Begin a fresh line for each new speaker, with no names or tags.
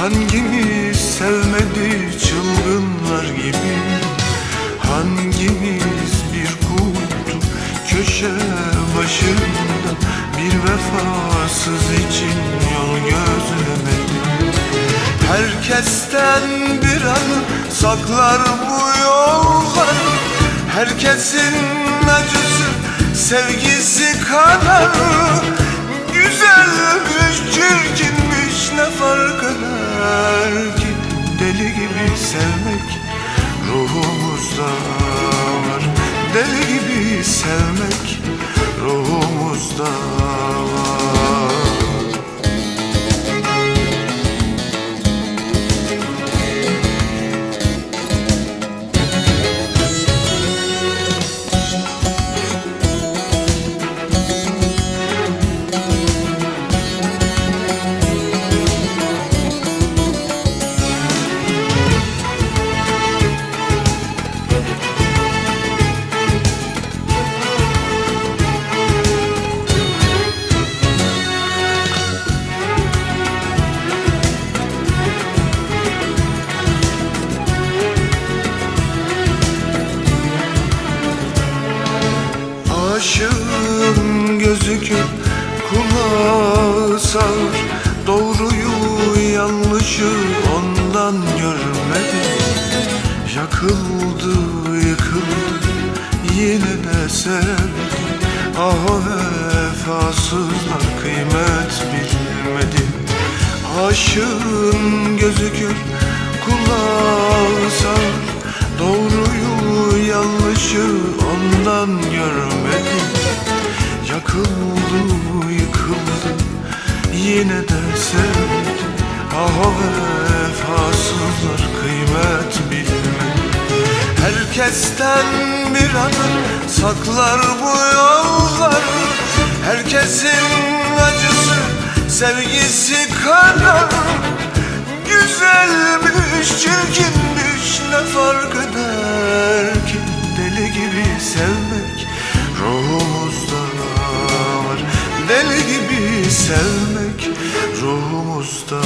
Hangimiz sevmedi çılgınlar gibi? Hangimiz bir kutu köşe başında Bir vefasız için yol gözlemedi? Herkesten bir anı saklar bu yollar Herkesin acısı sevgisi kadar Güzelmiş çirkinmiş ne fark ki Deli gibi sevmek ruhumuzda var. Deli gibi sevmek ruhumuzda var Aşığın gözü kör, kulağı sağır Doğruyu yanlışı ondan görmedi Yakıldı yıkıldı yine de sevdi Ah o vefasızlar kıymet bilmedi Aşığın gözü kör, kulağı sağır Doğruyu yanlışı ondan Yakıldı yıkıldı. Yine de sevdi Ah o vefasızlar kıymet bilmedi. Herkesten bir anı saklar bu yollar Herkesin acısı sevgisi kadar Güzelmiş, çirkinmiş ne fark eder ki? Deli gibi sevmek sevmek ruhumuzda